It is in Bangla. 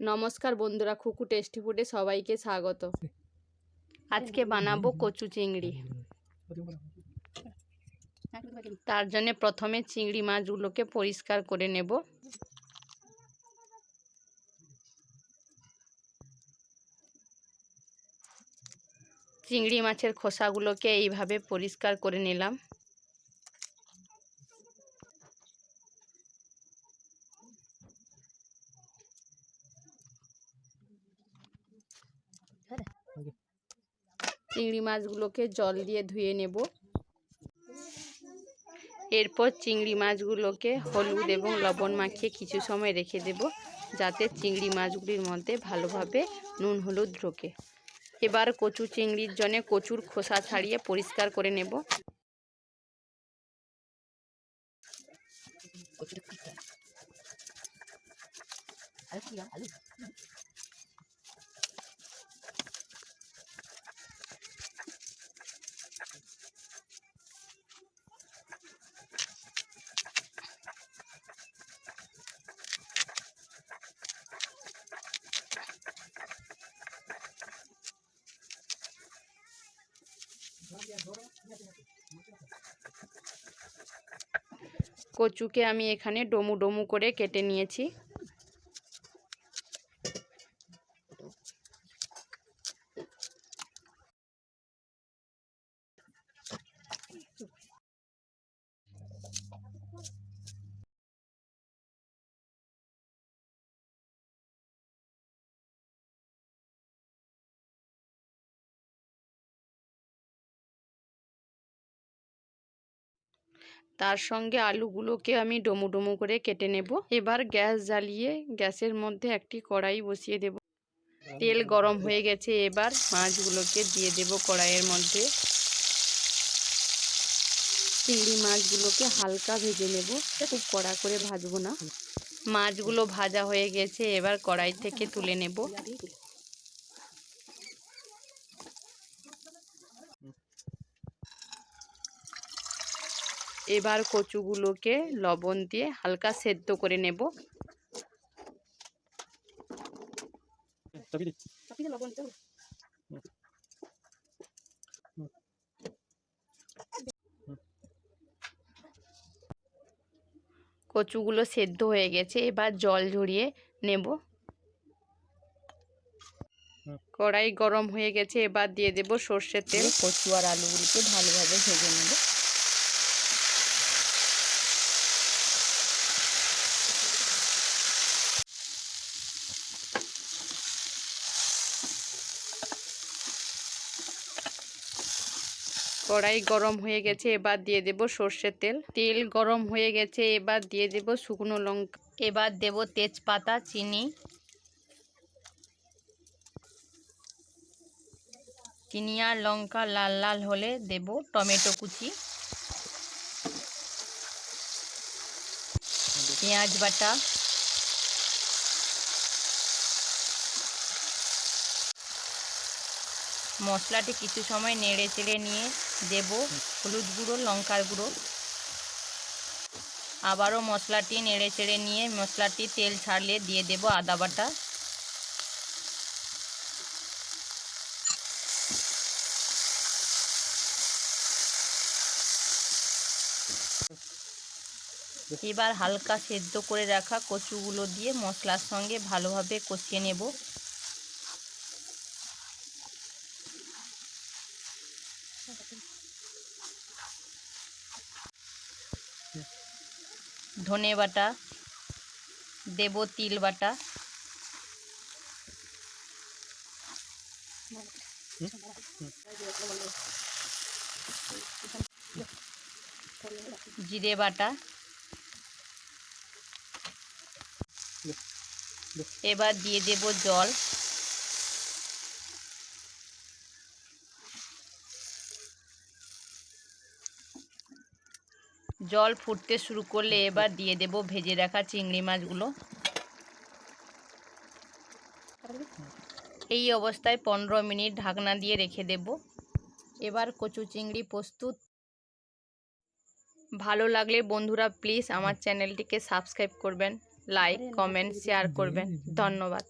নমস্কার বন্ধুরা খুকু টেস্টি ফুডে সবাইকে স্বাগত। আজকে বানাবো কচু চিংড়ি। তার জন্য প্রথমে চিংড়ি মাছগুলোকে পরিষ্কার করে নেব। চিংড়ি মাছের খোসাগুলোকে এইভাবে পরিষ্কার করে নিলাম। চিংড়ি মাছগুলোকে জল দিয়ে ধুয়ে নেব। এরপর চিংড়ি মাছগুলোকে হলুদ এবং লবণ মাখিয়ে কিছু সময় রেখে দেব, যাতে চিংড়ি মাছগুলির মধ্যে ভালোভাবে নুন হলুদ ঢোকে। এবার কচু চিংড়ির জন্য কচুর খোসা ছাড়িয়ে পরিষ্কার করে নেব। কচুকে আমি এখানে ডমু ডমু করে কেটে নিয়েছি। তার সঙ্গে আলুগুলোকে আমি ডমু ডমু করে কেটে নেব। এবার গ্যাস জ্বালিয়ে গ্যাসের মধ্যে একটি কড়াই বসিয়ে দেব। তেল গরম হয়ে গেছে, এবার মাছগুলোকে দিয়ে দেব কড়াইয়ের মধ্যে। চিংড়ি মাছগুলোকে হালকা ভেজে নেব, খুব কড়া করে ভাজবো না। মাছগুলো ভাজা হয়ে গেছে, এবার কড়াই থেকে তুলে নেব। এবার কচুগুলোকে লবণ দিয়ে হালকা সেদ্ধ করে নেব। কচুগুলো সেদ্ধ হয়ে গেছে এবার জল ঝরিয়ে নেব। কড়াই গরম হয়ে গেছে এবার দিয়ে দেব সর্ষের তেল। কচু আর আলুগুলিকে ভালোভাবে ভেজে নেব। কড়াই গরম হয়ে গেছে, এবার দিয়ে দেব সর্ষের তেল। তেল গরম হয়ে গেছে, এবার দিয়ে দেব শুকনো লঙ্কা। এবার দেব তেজপাতা, চিনি। চিনি আর লঙ্কা লাল লাল হলে দেব টমেটো কুচি। পেঁয়াজ বাটা। মশলাটি কিছু সময় নেড়ে চেড়ে নিয়ে দেব হলুদ গুঁড়ো, লঙ্কার গুঁড়ো। আবারও মশলাটি নেড়ে চেড়ে নিয়ে মশলাটি তেল ছাড়লে দিয়ে দেব আদা বাটা। এবার হালকা সেদ্ধ করে রাখা কচুগুলো দিয়ে মশলার সঙ্গে ভালোভাবে কষিয়ে নেব। ধনে বাটা দেব তিল বাটা। জিরে বাটা। এবার দিয়ে দেব জল। জল ফুটতে শুরু করলে এবার দিয়ে দেব ভেজে রাখা চিংড়ি মাছগুলো। এই অবস্থায় পনেরো মিনিট ঢাকনা দিয়ে রেখে দেব। এবার কচু চিংড়ি প্রস্তুত। ভালো লাগলে বন্ধুরা প্লিজ আমার চ্যানেলটিকে সাবস্ক্রাইব করবেন, লাইক, কমেন্ট, শেয়ার করবেন। ধন্যবাদ।